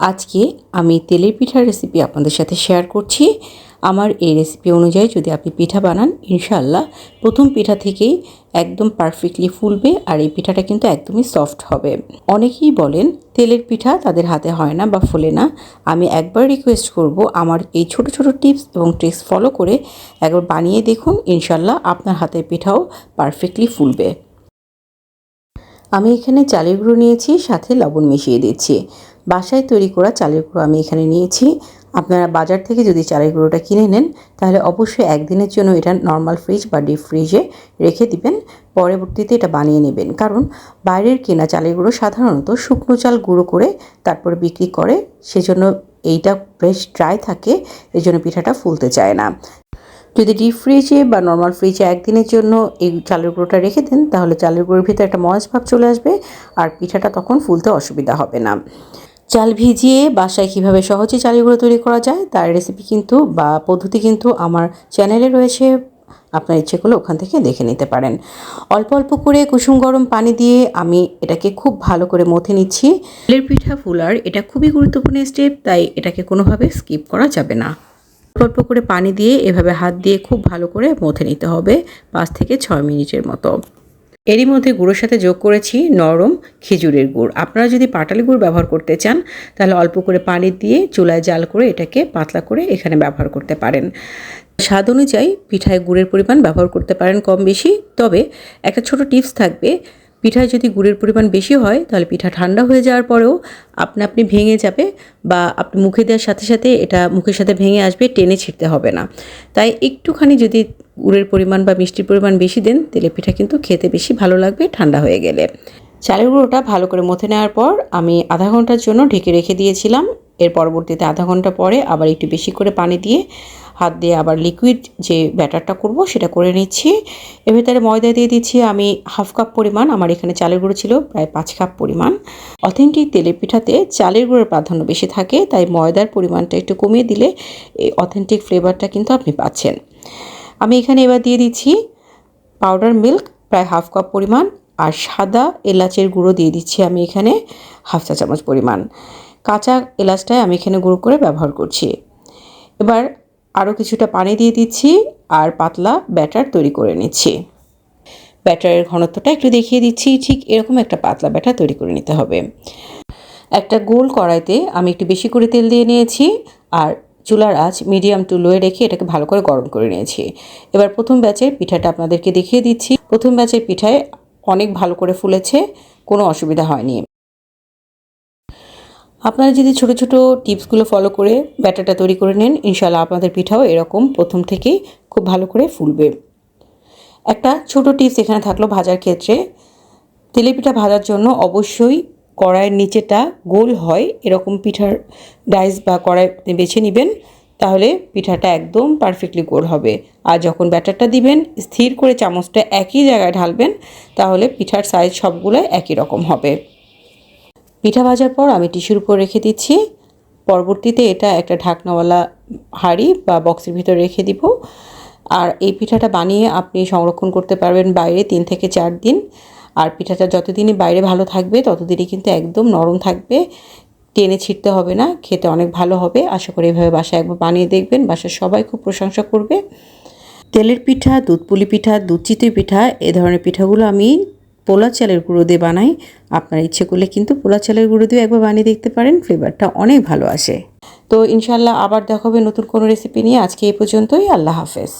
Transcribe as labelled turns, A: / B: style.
A: আজকে আমি তেলের পিঠার রেসিপি আপনাদের সাথে শেয়ার করছি। আমার এই রেসিপি অনুযায়ী যদি আপনি পিঠা বানান ইনশাল্লাহ প্রথম পিঠা থেকেই একদম পারফেক্টলি ফুলবে আর এই পিঠাটা কিন্তু একদমই সফট হবে। অনেকেই বলেন, তেলের পিঠা তাদের হাতে হয় না বা ফোলে না। আমি একবার রিকোয়েস্ট করব আমার এই ছোট ছোট টিপস এবং ট্রিক্স ফলো করে একবার বানিয়ে দেখুন ইনশাল্লাহ আপনার হাতের পিঠাও পারফেক্টলি ফুলবে। আমি এখানে চালের গুঁড়ো নিয়েছি, সাথে লবণ মিশিয়ে দিচ্ছি। বাসায় তৈরি করা চালের গুঁড়ো আমি এখানে নিয়েছি। আপনারা বাজার থেকে যদি চালের গুঁড়োটা কিনে নেন, তাহলে অবশ্যই একদিনের জন্য এটা নর্মাল ফ্রিজ বা ডিপ ফ্রিজে রেখে দিবেন। পরবর্তীতে এটা বানিয়ে নেবেন। কারণ বাইরের কেনা চালের গুঁড়ো সাধারণত শুকনো চাল গুঁড়ো করে তারপরে বিক্রি করে, সেজন্য এইটা বেশ ড্রাই থাকে এই জন্য পিঠাটা ফুলতে চায় না। যদি ডিপ ফ্রিজে বা নর্মাল ফ্রিজে একদিনের জন্য এই চালের গুঁড়োটা রেখে দেন, তাহলে চালের গুঁড়োর ভিতরে একটা ময়াজ ভাব চলে আসবে, আর পিঠাটা তখন ফুলতে অসুবিধা হবে না। চাল ভিজিয়ে বাসায় কীভাবে সহজে চালের গুঁড়ো তৈরি করা যায়, তার রেসিপি কিন্তু বা পদ্ধতি কিন্তু আমার চ্যানেলে রয়েছে। আপনার ইচ্ছে করলে ওখান থেকে দেখে নিতে পারেন। অল্প অল্প করে কুসুম গরম পানি দিয়ে আমি এটাকে খুব ভালো করে মথে নিচ্ছি। তেলের পিঠা ফুলার এটা খুবই গুরুত্বপূর্ণ স্টেপ তাই এটাকে কোনোভাবে স্কিপ করা যাবে না। অল্প অল্প করে পানি দিয়ে এভাবে হাত দিয়ে খুব ভালো করে মথে নিতে হবে, পাঁচ থেকে ছয় মিনিটের মতো। এরই মধ্যে গুঁড়োর সাথে যোগ করেছি নরম খেজুরের গুড়। আপনারা যদি পাটালি গুড় ব্যবহার করতে চান, তাহলে অল্প করে পানি দিয়ে চুলায় জাল করে এটাকে পাতলা করে এখানে ব্যবহার করতে পারেন। স্বাদ অনুযায়ী পিঠায় গুড়ের পরিমাণ ব্যবহার করতে পারেন কম বেশি। তবে একটা ছোট টিপস থাকবে পিঠায় যদি গুড়ের পরিমাণ বেশি হয়, তাহলে পিঠা ঠান্ডা হয়ে যাওয়ার পরেও আপনা আপনি ভেঙে যাবে বা আপনি মুখে দেওয়ার সাথে সাথে এটা মুখের সাথে ভেঙে আসবে, টেনে ছিঁড়তে হবে না। তাই একটুখানি যদি গুড়ের পরিমাণ বা মিষ্টির পরিমাণ বেশি দেন তেলে পিঠা কিন্তু খেতে বেশি ভালো লাগবে, ঠান্ডা হয়ে গেলে। চালের গুঁড়োটা ভালো করে মথে নেওয়ার পর আমি আধা ঘণ্টার জন্য ঢেকে রেখে দিয়েছিলাম। এর পরবর্তীতে আধা ঘণ্টা পরে আবার একটু বেশি করে পানি দিয়ে হাত দিয়ে আবার লিকুইড যে ব্যাটারটা করব, সেটা করে নিচ্ছি। এর ভেতরে ময়দা দিয়ে দিচ্ছি আমি হাফ কাপ পরিমাণ, আমার এখানে চালের গুঁড়ো ছিল প্রায় পাঁচ কাপ পরিমাণ। অথেন্টিক তেলের পিঠাতে চালের গুঁড়োর প্রাধান্য বেশি থাকে, তাই ময়দার পরিমাণটা একটু কমিয়ে দিলে এই অথেন্টিক ফ্লেভারটা কিন্তু আপনি পাচ্ছেন। আমি এখানে এবার দিয়ে দিচ্ছি পাউডার মিল্ক প্রায় হাফ কাপ পরিমাণ, আর সাদা এলাচের গুঁড়ো দিয়ে দিচ্ছি আমি এখানে হাফ চা চামচ পরিমাণ। কাঁচা এলাচটাই আমি এখানে গুঁড়ো করে ব্যবহার করছি। এবার আরও কিছুটা পানি দিয়ে দিচ্ছি আর পাতলা ব্যাটার তৈরি করে নিচ্ছি। ব্যাটারের ঘনত্বটা একটু দেখিয়ে দিচ্ছি, ঠিক এরকম একটা পাতলা ব্যাটার তৈরি করে নিতে হবে। একটা গোল কড়াইতে আমি একটু বেশি করে তেল দিয়ে নিয়েছি আর চুলার আঁচ মিডিয়াম টু লোয়ে রেখে এটাকে ভালো করে গরম করে নিয়েছি। এবার প্রথম ব্যাচের পিঠাটা আপনাদেরকে দেখিয়ে দিচ্ছি। প্রথম ব্যাচের পিঠায় অনেক ভালো করে ফুলেছে, কোনো অসুবিধা হয়নি। আপনারা যদি ছোট ছোট টিপসগুলো ফলো করে ব্যাটারটা তৈরি করে নেন ইনশাল্লাহ আপনাদের পিঠাও এরকম প্রথম থেকেই খুব ভালো করে ফুলবে। একটা ছোট টিপস এখানে থাকল ভাজার ক্ষেত্রে। তেলে পিঠা ভাজার জন্য অবশ্যই কড়াইয়ের নিচেটা গোল হয়, এরকম পিঠার ডাইস বা কড়াই বেছে নেবেন, তাহলে পিঠাটা একদম পারফেক্টলি গোল হবে। আর যখন ব্যাটারটা দিবেন, স্থির করে চামচটা একই জায়গায় ঢালবেন, তাহলে পিঠার সাইজ সবগুলো একই রকম হবে। পিঠা ভাজার পর আমি টিস্যুর উপর রেখে দিচ্ছি। পরবর্তীতে এটা একটা ঢাকনাওয়ালা হাঁড়ি বা বক্সের ভিতরে রেখে দিব। আর এই পিঠাটা বানিয়ে আপনি সংরক্ষণ করতে পারবেন বাইরে তিন থেকে চার দিন। আর পিঠাটা যতদিনই বাইরে ভালো থাকবে, ততদিনই কিন্তু একদম নরম থাকবে। টেনে ছিটতে হবে না, খেতে অনেক ভালো হবে। আশা করি এভাবে বাসায় একবার বানিয়ে দেখবেন। বাসার সবাই খুব প্রশংসা করবে। তেলের পিঠা, দুধ পুলি পিঠা, দুধ চিতই পিঠা, এ ধরনের পিঠাগুলো আমি পোলা চালের গুঁড়ো দিয়ে বানাই। আপনার ইচ্ছে করলে কিন্তু পোলা চালের গুঁড়ো দিয়ে একবার বানিয়ে দেখতে পারেন, ফ্লেভারটা অনেক ভালো আসে। তো ইনশাল্লাহ আবার দেখাবে নতুন কোনো রেসিপি নিয়ে। আজকে এই পর্যন্তই, আল্লাহ হাফেজ।